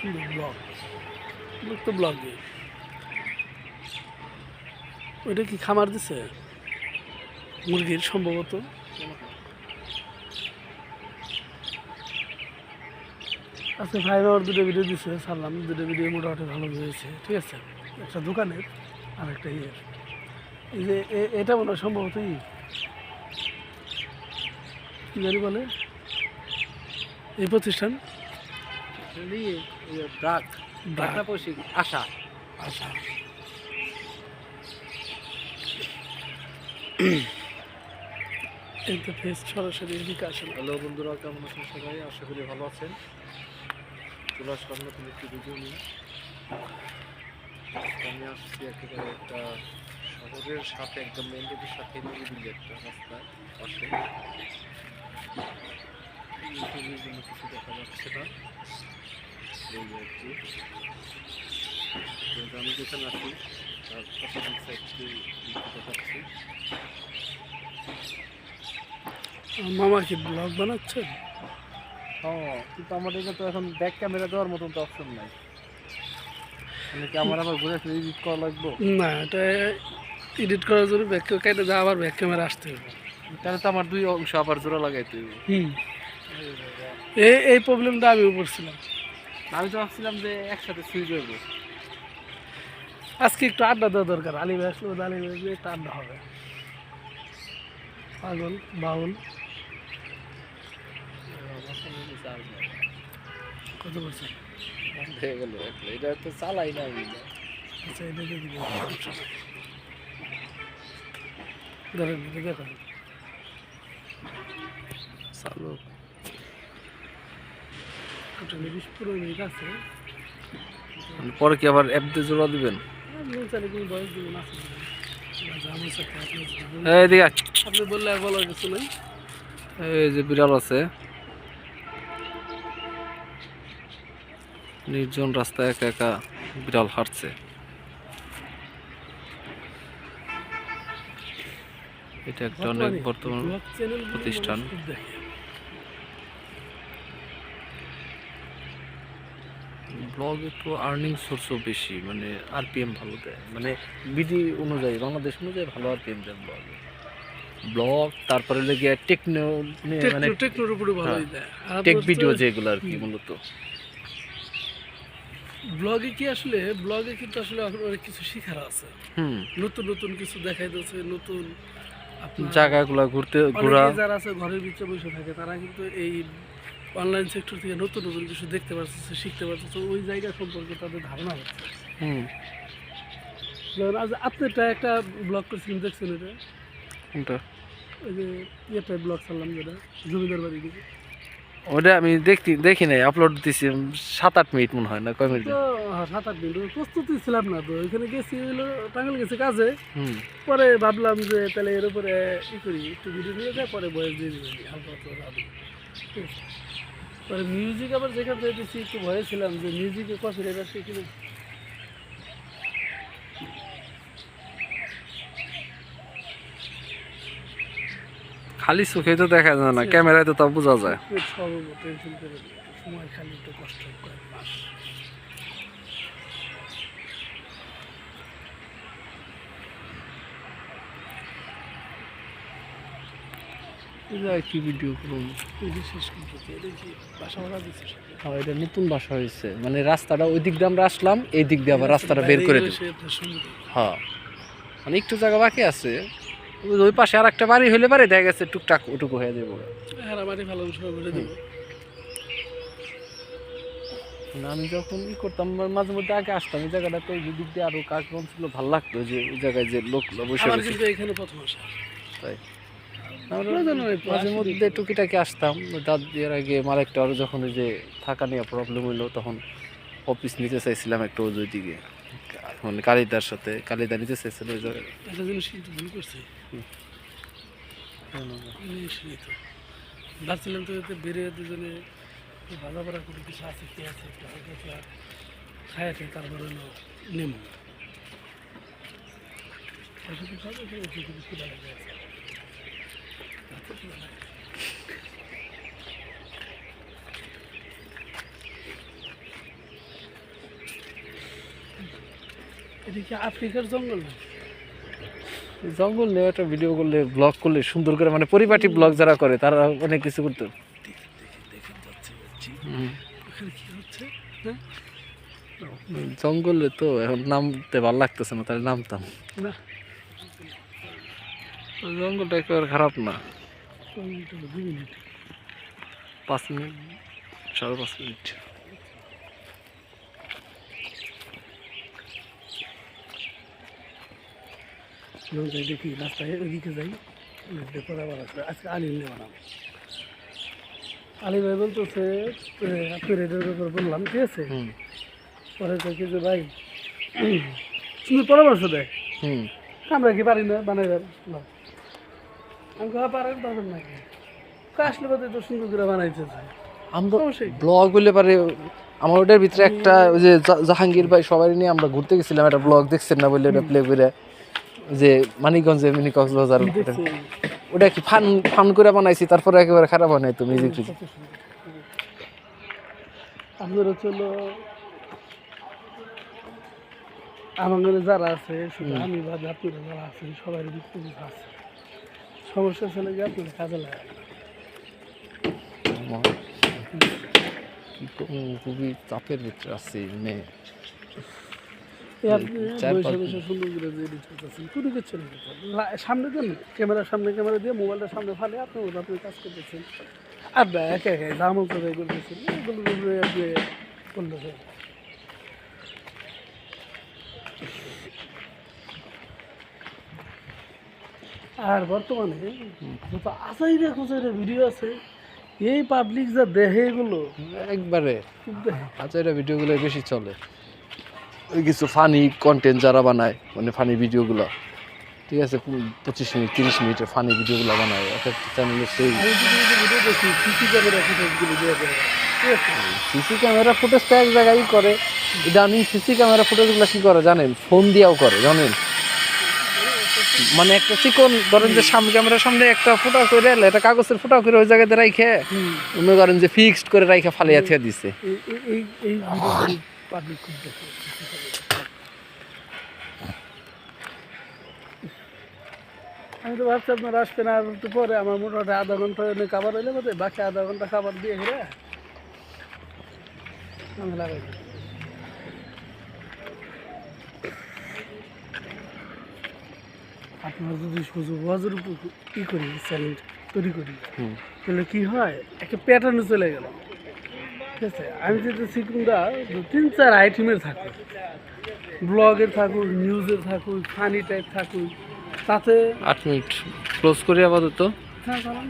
সুন্দর ব্লগ তো ব্লগে ওইটা কি খামার দিছে? মুরগির সম্ভবত। আজকে ভাই আমার দুটো ভিডিও দিছে ছাড়লাম দুটো ভিডিও মোটামুটি ভালো হয়েছে, ঠিক আছে? একটা দোকানের আর একটা ইয়ের। এই যে এটা মনে হয় সম্ভবত ই। বলে? এই প্রতিষ্ঠান? ব্রাক ব্রাক। পৈশিক আশা। আশা। ইন্টারফেস সরাসরি এদিকে আসে না হ্যালো বন্ধুরা কেমন আছেন সবাই? আশা করি ভালো আছেন। চলে আসলাম নতুন একটি ভিডিও নিয়ে। আমি আসছি একেবারে একটা শহরের সাথে একদম মেন রোডের সাথে নিরিবিলি একটা রাস্তায় পাশে। কিছু দেখা যাচ্ছে না। এই আমি যেখানে আছি তার সাইডটি মামা কি ব্লগ বানাচ্ছেন? হ্যাঁ কিন্তু আমার এটা তো এখন ব্যাক ক্যামেরা দেওয়ার মতন তো অপশন নাই। মানে কি আমার আবার ঘুরে ফিরে এডিট করা লাগবে? না এটা এডিট করার জন্য ব্যাক কেটে যা আবার ব্যাক ক্যামেরা আসতে হবে। তাহলে তো আমার দুই অংশ আবার জোড়া লাগাইতে হবে হুম। এই এই প্রবলেমটা আমিও পড়ছিলাম আমি তো ভাবছিলাম যে একসাথে সুইচ হইব। আজকে একটু আড্ডা দেওয়া দরকার আলী ভাই আসলে আলী ভাই একটু আড্ডা হবে। পাগল বাউল। কত বলছেন হয়ে গেল এটা তো চালাই না আচ্ছা এটা দিয়ে দিবি ধরেন এটা চালু বিশ পুরো মিনিট আছে পরে কি আবার অ্যাপ দিয়ে জোড়া দিবেন? আপনি চাইলে কোনো বয়স দিবেন আছে আমার সাথে আপনি যদি- এই দিকে আয়। আপনি বললে আর বলার কিছু নেই। এই যে বিড়াল আছে। নির্জন রাস্তায় একা একা বিড়াল হাঁটছে। এটা একটা অনেক বর্তমান প্রতিষ্ঠান। ব্লগ একটু আর্নিং সোর্সও বেশি মানে আরপিএম ভালো দেয়। মানে বিডি অনুযায়ী বাংলাদেশ অনুযায়ী ভালো আরপিএম দেয় ব্লগ। ব্লগ তারপরে লেগে টেকনো মানে টেকনোর উপরে ভালোই দেয়। টেক ভিডিও যেগুলো আর কি মূলত। ব্লগে কি আসলে ব্লগে কিন্তু আসলে অনেক কিছু শেখার আছে। হুম। নতুন নতুন কিছু দেখাই দিচ্ছে নতুন জায়গাগুলো ঘুরতে ঘোরা। যারা আছে ঘরের ভিতরে বসে থাকে তারা কিন্তু এই অনলাইন সেক্টর থেকে নতুন নতুন কিছু দেখতে পারতেছে শিখতে পারতেছে ওই জায়গা সম্পর্কে তাদের ধারণা হচ্ছে। হুম। যেমন আজ আপনি একটা একটা ব্লগ করছিলেন দেখছেন এটা? কোনটা? ওই যে ইয়েটা ব্লগ ছাড়লাম যেটা জমিদার বাড়ি দিকে ওটা আমি দেখতে দেখি নাই আপলোড দিছি সাত আট মিনিট মনে হয় না কয় মিনিট? তো হ্যাঁ, সাত আট মিনিট প্রস্তুতি ছিলাম না তো ওইখানে গেছি হলো টাঙ্গাল গেছে কাজে। পরে ভাবলাম যে তাহলে এর উপরে ই করি একটু ভিডিও নিয়ে যায় পরে বয়স দিয়ে দিবি হালকা পরে মিউজিক আবার যেখানে যেতেছি একটু ভয়ে ছিলাম যে মিউজিকে কপি রেট আসছে কিনা খালি চোখে তো দেখা যায় না ক্যামেরায় তো তা বোঝা যায়। সময় খালি একটু কষ্ট কি ভিডিও করুন। এই হ্যাঁ এটা নতুন বাসা হয়েছে। মানে রাস্তাটা ওই দিক দিয়ে আমরা আসলাম এই দিক দিয়ে আবার রাস্তাটা বের করে দেব। হ্যাঁ। মানে একটু জায়গা বাকি আছে ওই- পাশে আর একটা বাড়ি হইলে পারে দেখা গেছে টুকটাক ওটুকু হয়ে যাব। হ্যাঁ মানে আমি যখন ই করতাম মাঝে মধ্যে আগে আসতাম ওই জায়গাটাতে ওই দিক দিয়ে আরও কাজকর্ম ছিল ভালো লাগতো যে ওই জায়গায় যে লোক বসে এখানে প্রথম আসা। তাই আমরা প্রয়োজন হয় তো, মাঝে মধ্যে টুকিটাকি আসতাম দাঁত দেওয়ার আগে আরও যখন ওই যে থাকা নিয়ে প্রবলেম হইল তখন অফিস নিতে চাইছিলাম একটা ওই দিকে। মানে কালিদার সাথে কালিদা নিতে চাইছিল ওই একটা জিনিস কিন্তু ভুল করছে। হুম। জিনিস নেই তো। ভাবছিলাম তো এতে বেরিয়ে দুজনে ভাজা পড়া করে কিছু আছে কি আছে একটু হালকা একটু খায় খেয়ে তারপরে হলো নেমো। ওষুধ খাবে? ওষুধ কিছু খিদা লেগে আফ্রিকার জঙ্গল জঙ্গল নিয়ে একটা ভিডিও করলে ব্লগ করলে সুন্দর করে মানে পরিপাটি ব্লগ যারা করে তারা অনেক কিছু করতে হ্যাঁ জঙ্গলে তো এখন নামতে ভালো লাগতেছে না তাহলে নামতাম জঙ্গলটা একেবারে খারাপ না পাঁচ মিনিট। সাড়ে পাঁচ মিনিট। যাই দেখি রাস্তায় ওইদিকে যাই আবার আসবে আজকে আলি নিয়ে বানাবো। আলি ভাই বলতেছে আপনি রেডিওর উপর বললাম ঠিক আছে? পরে দেখি যে ভাই সুন্দর পরামর্শ দেয়। আমরা কি পারি না বানাইবার? না আমি কথা পারেন পারবেন নাকি আসলে বোধ তো সুন্দর করে বানাইতে আমরা ব্লগ বলে পারে আমার ওটার ভিতরে একটা ওই যে জাহাঙ্গীর ভাই সবাই নিয়ে আমরা ঘুরতে গেছিলাম একটা ব্লগ দেখছেন না বললে ওটা প্লে করে যে মানিকগঞ্জে মিনি কক্সবাজার ওটা- কি ফান ফান করে বানাইছি তারপরে একেবারে খারাপ হয় নাই তো মিউজিক কত সুন্দর। আপনার আমার যারা আছে শুধু আমি বাদে আপনারা যারা আছেন সবাই দিক আছে। সমস্যা ছেলে গিয়ে আপনারা কাজে লাগে খুবই চাপের ভিতরে আছি মানে সামনে দেন ক্যামেরার সামনে ক্যামেরা দিয়ে সামনে ফালে আপনি আপনি কাজ করতেছেন। আর না একা একা জামল করে করতেছেন এগুলো আপনি করতেছেন আর বর্তমানে যত আসাইরে খুচাইরে ভিডিও আছে এই পাবলিক যা দেখে এগুলো একবারে এটা ভিডিওগুলো বেশি চলে। ওই কিছু ফানি কন্টেন্ট যারা বানায় মানে ফানি ভিডিওগুলো ঠিক আছে পঁচিশ মিনিট তিরিশ মিনিটের ফানি ভিডিওগুলো বানায় এক একটা চ্যানেলে সেই সিসি ক্যামেরা ফুটেজটা এক জায়গায় করে। ইদানিং সিসি ক্যামেরা ফুটেজগুলো কি করে জানেন? ফোন দিয়েও করে জানেন? মানে একটা চিকন ধরেন যে সামনে ক্যামেরার সামনে একটা ফোটা করে একটা কাগজের ফোটা করে ওই জায়গাতে রাইখে মনে করেন যে ফিক্সড করে রাইখে ফালিয়া থিয়া দিছে। আমি তো ভাবছি আপনার আসবেন আর একটু পরে আমার মোটামুটি আধা ঘণ্টা এনে খাবার হইলে বোধ বাকি আধা ঘণ্টা খাবার দিয়ে ঘিরে আমি লাগাই আপনার যদি সুযোগ ওয়াজের উপর ই করি চ্যালেঞ্জ তৈরি করি হুম। তাহলে কি হয়? একটা প্যাটার্নে চলে গেল। ঠিক আছে? আমি যদি দু তিন চার আইটেমের থাকুক ব্লগের থাকুক নিউজের থাকুক ফানি টাইপ থাকুক তাতে আট মিনিট। ক্লোজ করি আপাতত। হ্যাঁ কারণ